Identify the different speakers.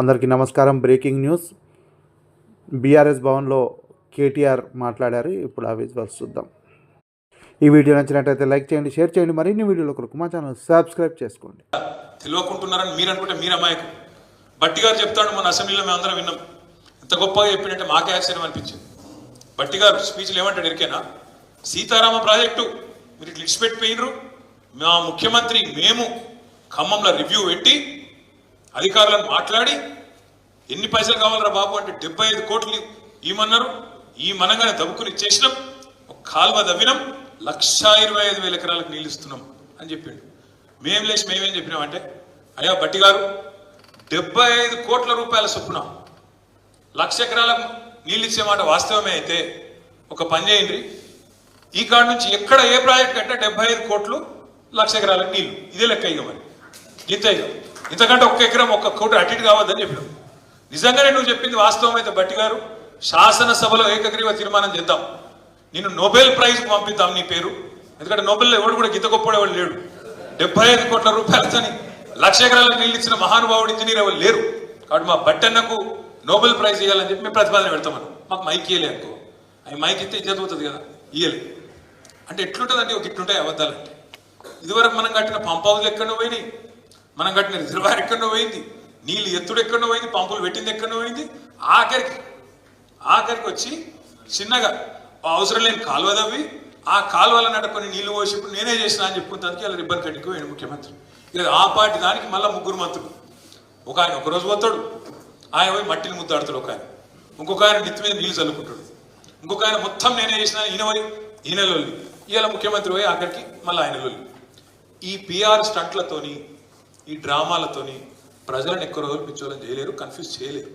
Speaker 1: అందరికీ నమస్కారం. Breaking news. BRS భవన్లో కేటీఆర్ మాట్లాడారు. ఇప్పుడు ఆ విజువల్స్ చూద్దాం. ఈ వీడియో నచ్చినట్టయితే లైక్ చేయండి షేర్ చేయండి. మరిన్ని వీడియోల కొరకు మా ఛానల్ సబ్స్క్రైబ్ చేసుకోండి.
Speaker 2: తెలియకుంటున్నారని మీరు అనుకుంటే మీరు అమాయకు బట్టి గారు చెప్తాడు మన అసెంబ్లీలో మేము అందరం విన్నాం. ఎంత గొప్పగా చెప్పినట్టే మాకే ఆశ్చర్యం అనిపించింది. బట్టి గారు స్పీచ్లు ఏమంటాడు ఎరికేనా సీతారామ ప్రాజెక్టు మీరు ఇట్లా ఇడిచిపెట్టిపోయినరు. మా ముఖ్యమంత్రి మేము ఖమ్మంలో రివ్యూ పెట్టి అధికారులను మాట్లాడి ఎన్ని పైసలు కావాలరా బాబు అంటే డెబ్బై ఐదు కోట్లు ఇవ్వమన్నారు. ఈ మనంగానే దబ్బుకుని ఇచ్చేసినాం. ఒక కాలువ దవ్వినాం లక్షా ఇరవై ఐదు వేల ఎకరాలకు నీళ్ళు ఇస్తున్నాం అని చెప్పిండు. మేము లేచి మేమేం చెప్పినామంటే అయ్యా బట్టి గారు డెబ్బై ఐదు కోట్ల రూపాయల చొప్పున లక్ష ఎకరాలకు నీళ్ళు ఇచ్చే మాట వాస్తవమే అయితే ఒక పని చేయండి. ఈ కాడ నుంచి ఎక్కడ ఏ ప్రాజెక్ట్ కంటే డెబ్బై ఐదు కోట్లు లక్ష ఎకరాలకు నీళ్ళు. ఇదే లెక్క ఇక మరి ఇంత ఇక ఇంతకంటే ఒక్క ఎకరం ఒక్క కోటి అటు ఇటు కావద్దని చెప్పాడు నిజంగానే నువ్వు చెప్పింది వాస్తవం అయితే బట్టి గారు. శాసనసభలో ఏకగ్రీవ తీర్మానం చేద్దాం. నిన్ను నోబెల్ ప్రైజ్కి పంపిద్దాం నీ పేరు. ఎందుకంటే నోబెల్ ఎవడు కూడా గీత గొప్పవాడు లేడు. డెబ్బై ఐదు కోట్ల రూపాయలతోని లక్ష ఎకరాలకు నీళ్ళు ఇచ్చిన మహానుభావుడు ఇంజనీర్ ఎవరు లేరు. కాబట్టి మా బట్టన్నకు నోబెల్ ప్రైజ్ ఇవ్వాలని చెప్పి మేము ప్రతిపాదన పెడతామని మాకు మైక్ ఇయ్యలే అనుకో. అవి మైక్ ఇస్తే చదువుతుంది అవుతుంది కదా. ఇయ్యలే. అంటే ఎట్లుంటుందండి? ఒక ఇట్లుంటాయి అబద్ధాలు అంటే ఇదివరకు మనం కట్టిన పంప్ హౌస్లు ఎక్కడ పోయినాయి. మనం కట్టిన రిజర్వాయర్ ఎక్కడో పోయింది. నీళ్ళు ఎత్తుడు ఎక్కడో పోయింది పంపులు పెట్టింది ఎక్కడో పోయింది. ఆఖరికి ఆఖరికి వచ్చి చిన్నగా అవసరం లేని కాలువ తవ్వి ఆ కాలువల నడుకొని నీళ్ళు పోసి ఇప్పుడు నేనే చేసిన అని చెప్పుకుంటానికి ఇలా రిబ్బన్ కట్టుకు పోయాడు ముఖ్యమంత్రి. ఇక ఆ పార్టీ దానికి మళ్ళీ ముగ్గురు మంత్రులు. ఒక ఆయన ఒకరోజు పోతాడు. ఆయన పోయి మట్టిని ముద్దాడుతాడు ఒక ఆయన. ఇంకొక ఆయన నెత్తి మీద నీళ్ళు చల్లుకుంటాడు. ఇంకొక ఆయన మొత్తం నేనే చేసిన ఈయన పోయి ఈయన లొల్లి. ఇవాళ ముఖ్యమంత్రి పోయి ఆఖరికి మళ్ళీ ఆయన లొల్లి. ఈ పిఆర్ స్టంట్లతోని ఈ డ్రామాలతోని ప్రజలను ఎక్కువ రోజులు పిచ్చోళ్ళని చేయలేరు కన్ఫ్యూజ్ చేయలేరు.